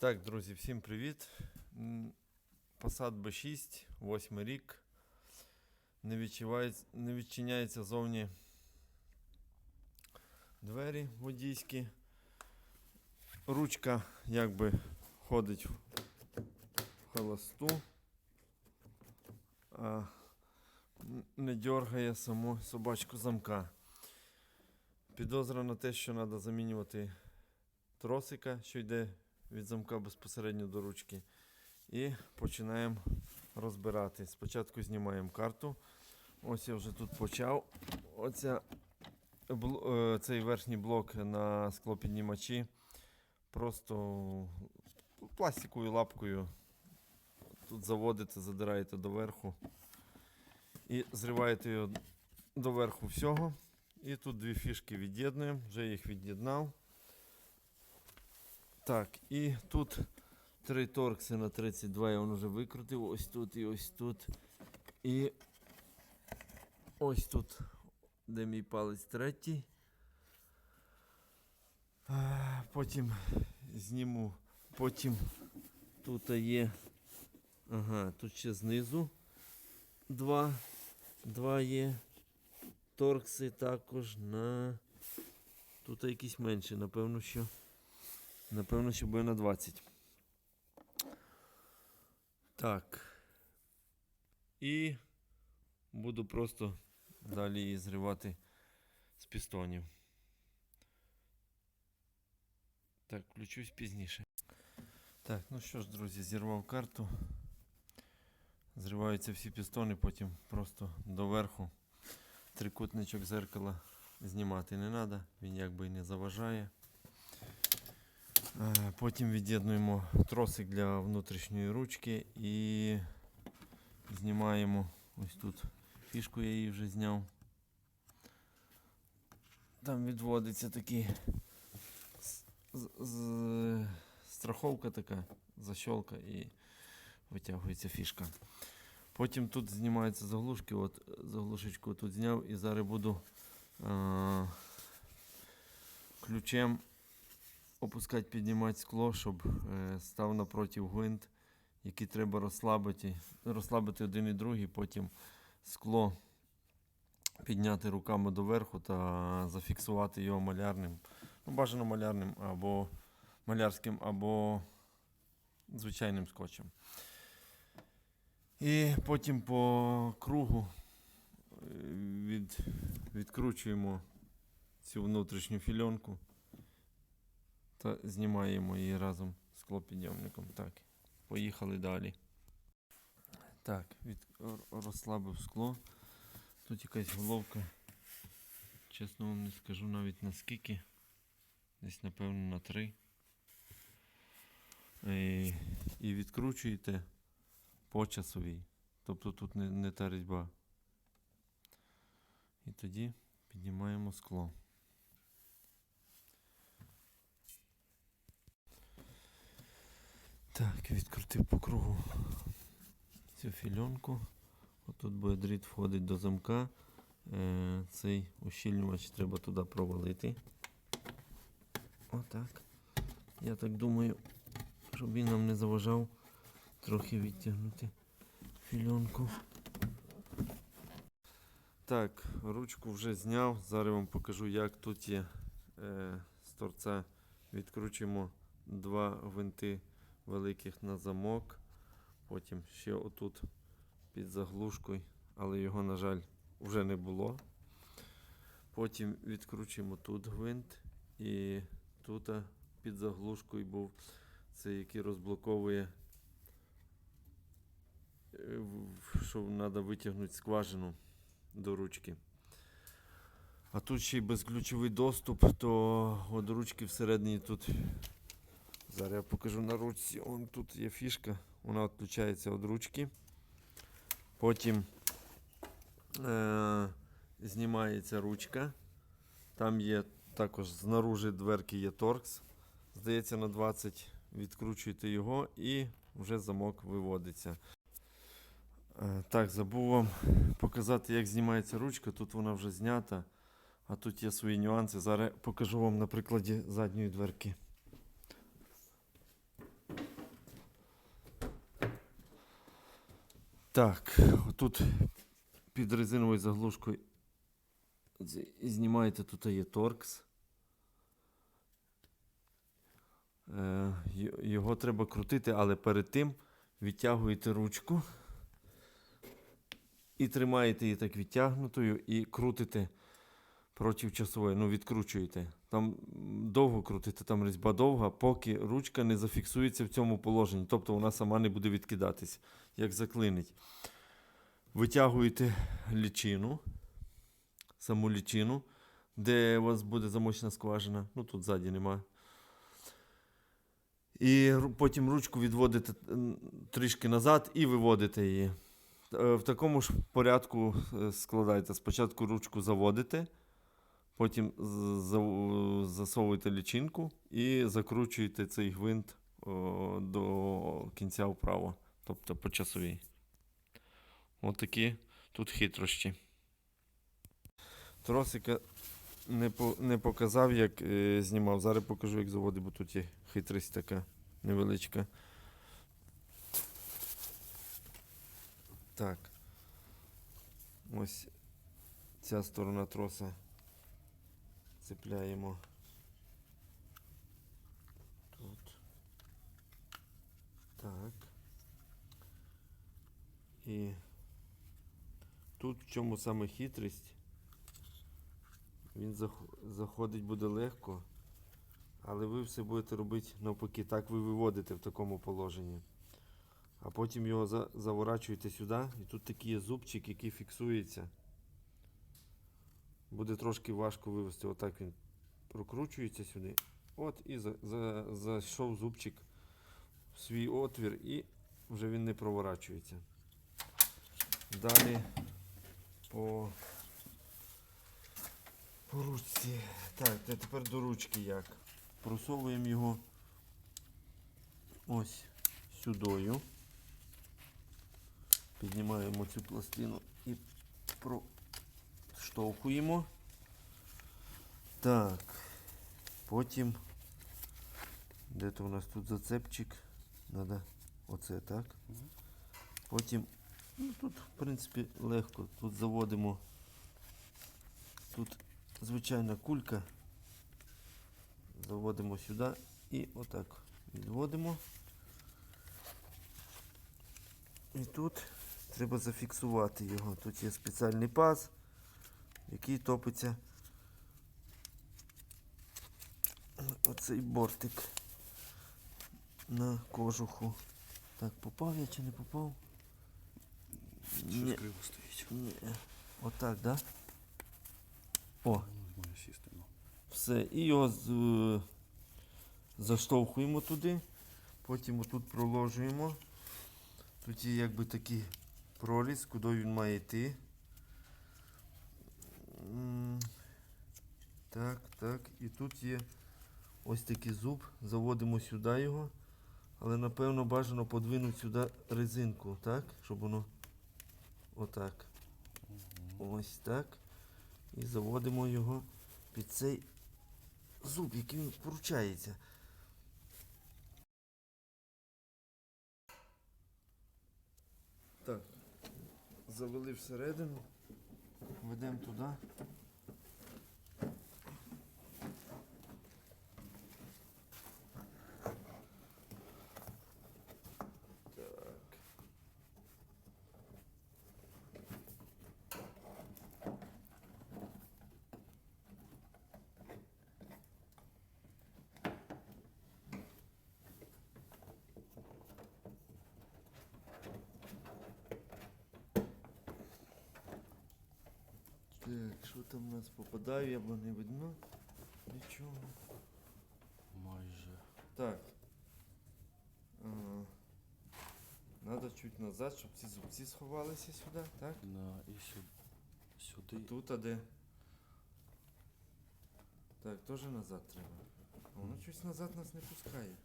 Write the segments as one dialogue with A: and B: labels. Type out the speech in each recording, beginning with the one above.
A: Так, друзі, всім привіт. Passat B6, 8 рік. Не, відчувається, не відчиняється зовні двері водійські. Ручка якби ходить в холосту, а не дергає саму собачку замка. Підозра на те, що треба замінювати тросика, що йде від замка безпосередньо до ручки. І починаємо розбирати. Спочатку знімаємо карту. Ось я вже тут почав. Оця, е, цей верхній блок на склопіднімачі. Просто пластиковою лапкою тут заводите, задираєте доверху і зриваєте його доверху всього. І тут дві фішки від'єднуємо, вже їх від'єднав. Так, і тут три торкси на 32 я вже викрутив. Ось тут і ось тут. І ось тут, де мій палець третій. Потім зніму. Потім тут є. Ага, тут ще знизу два. Два є. Торкси також на. Тут якісь менші, напевно, що. Напевно, що буде на 20. Так. І буду просто далі її зривати з пістонів. Так, включусь пізніше. Так, ну що ж, друзі, зірвав карту. Зриваються всі пістони, потім просто доверху. Трикутничок зеркала знімати не треба, він якби і не заважає. Е, Потім від'єднуємо тросик для внутрішньої ручки і знімаємо ось тут фішку, я її вже зняв. Там відводиться такий страховка така, защолка і витягується фішка. Потім тут знімаються заглушки, от заглушечку тут зняв і зараз буду е, ключем опускати, піднімати скло, щоб е, став напроти гвинт, який треба розслабити, розслабити один і другий, потім скло підняти руками доверху та зафіксувати його малярним, ну, бажано малярним або малярським, або звичайним скотчем. І потім по кругу е, від, відкручуємо цю внутрішню фільонку та знімаємо її разом з клопідйомником. Так, поїхали далі. Так, від, розслабив скло. Тут якась головка. Чесно вам не скажу навіть наскільки. Десь, напевно, на 3. І, і відкручуєте по часовій. Тобто тут не, не та різьба. І тоді піднімаємо скло. Так, відкрутив по кругу цю фільонку. Отут буде дріт входить до замка. Е, цей ущільнювач треба туди провалити. Отак. Я так думаю, щоб він нам не заважав трохи відтягнути фільонку. Так, ручку вже зняв. Зараз вам покажу, як тут є е, з торця. Відкручуємо два гвинти великих на замок. Потім ще отут під заглушкою, але його, на жаль, вже не було. Потім відкручуємо тут гвинт і тут під заглушкою був цей, який розблоковує, е, що треба витягнути скважину до ручки. А тут ще й безключовий доступ, то от ручки всередині тут. Зараз я покажу на ручці. Вон тут є фішка, вона відключається від ручки. Потім е- знімається ручка. Там є також знаружи дверки є торкс. Здається, на 20 відкручуєте його і вже замок виводиться. Е, Так, забув вам показати, як знімається ручка. Тут вона вже знята, а тут є свої нюанси. Зараз покажу вам на прикладі задньої дверки. Так, тут під резиновою заглушкою знімаєте, тут є торкс. Е, його треба крутити, але перед тим відтягуєте ручку і тримаєте її так відтягнутою і крутите проти часової. Ну, відкручуєте. Там довго крутите, там різьба довга, поки ручка не зафіксується в цьому положенні. Тобто вона сама не буде відкидатись, як заклинить. Витягуєте лічину, саму лічину, де у вас буде замочна скважина. Ну тут ззаді нема. І потім ручку відводите трішки назад і виводите її. Е, В такому ж порядку е, складаєте. Спочатку ручку заводите, потім засовуєте лічинку і закручуєте цей гвинт до кінця вправо, тобто по часовій. Отакі тут хитрощі. Тросика не, по, не показав, як е, знімав. Зараз покажу, як заводить, бо тут є хитрість така невеличка. Так. Ось ця сторона троса цепляємо. Тут. Так. І тут в чому саме хитрість. Він заходить буде легко, але ви все будете робити навпаки. Так ви виводите в такому положенні. А потім його заворачуєте сюди, і тут такий є зубчик, який фіксується. Буде трошки важко вивести. Отак він прокручується сюди. От і за, за, зайшов зубчик в свій отвір, і вже він не проворачується. Далі по, по ручці. Так, тепер до ручки як. Просовуємо його ось сюдою. Піднімаємо цю пластину і проштовхуємо. Так. Потім. Де то у нас тут зацепчик? Надо оце, так? Потім. Ну, тут, в принципі, легко. Тут заводимо. Тут звичайна кулька. Заводимо сюди і отак відводимо. І тут треба зафіксувати його. Тут є спеціальний паз, який топиться оцей бортик на кожуху. Так, попав я чи не попав?
B: Щось криво стоїть.
A: Ні. Отак, да? О,
B: Ну. Ну.
A: все. І його з, е, заштовхуємо туди. Потім отут проложуємо. Тут є якби такий проріз, куди він має йти. Так, так. І тут є ось такий зуб. Заводимо сюди його. Але напевно бажано подвинути сюди резинку, так? Щоб воно отак. Ось так. І заводимо його під цей зуб, який він вручається. Так. Завели всередину. Ведемо туди. Так, що там у нас попадаю, або не видно? Нічого.
B: Майже.
A: Так. Надо чуть назад, щоб ці зубці сховалися сюди, так?
B: Да, і сюди.
A: А тут, а де? Так, теж назад треба. А воно щось назад нас не пускає.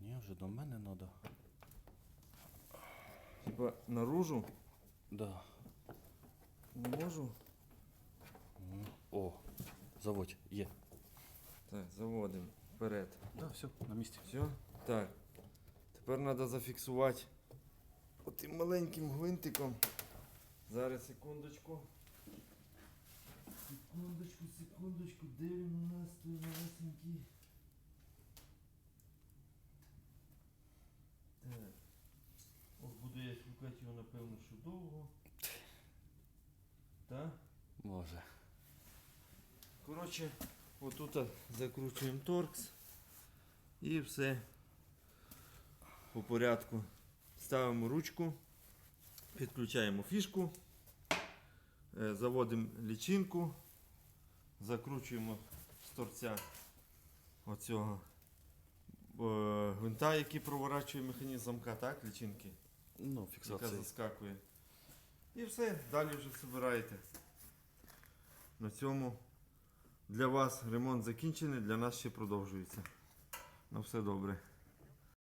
B: Ні, вже до мене треба.
A: Типа наружу
B: Да.
A: не можу.
B: О, заводь, є.
A: Так, заводимо. Вперед.
B: Да, все, на місці.
A: Все? Так. Тепер треба зафіксувати отим маленьким гвинтиком. Зараз секундочку. Секундочку, секундочку, де він у нас той малесенький? Так. Я шукати його, напевно, що довго. Так?
B: Може.
A: Коротше, отут закручуємо торкс і все по порядку. Ставимо ручку, підключаємо фішку, е, заводимо лічинку, закручуємо з торця оцього е, гвинта, який проворачує механізм замка, так, лічинки,
B: Ну,
A: яка заскакує. І все, далі вже збираєте. На цьому для вас ремонт закінчений, для нас ще продовжується. На все добре.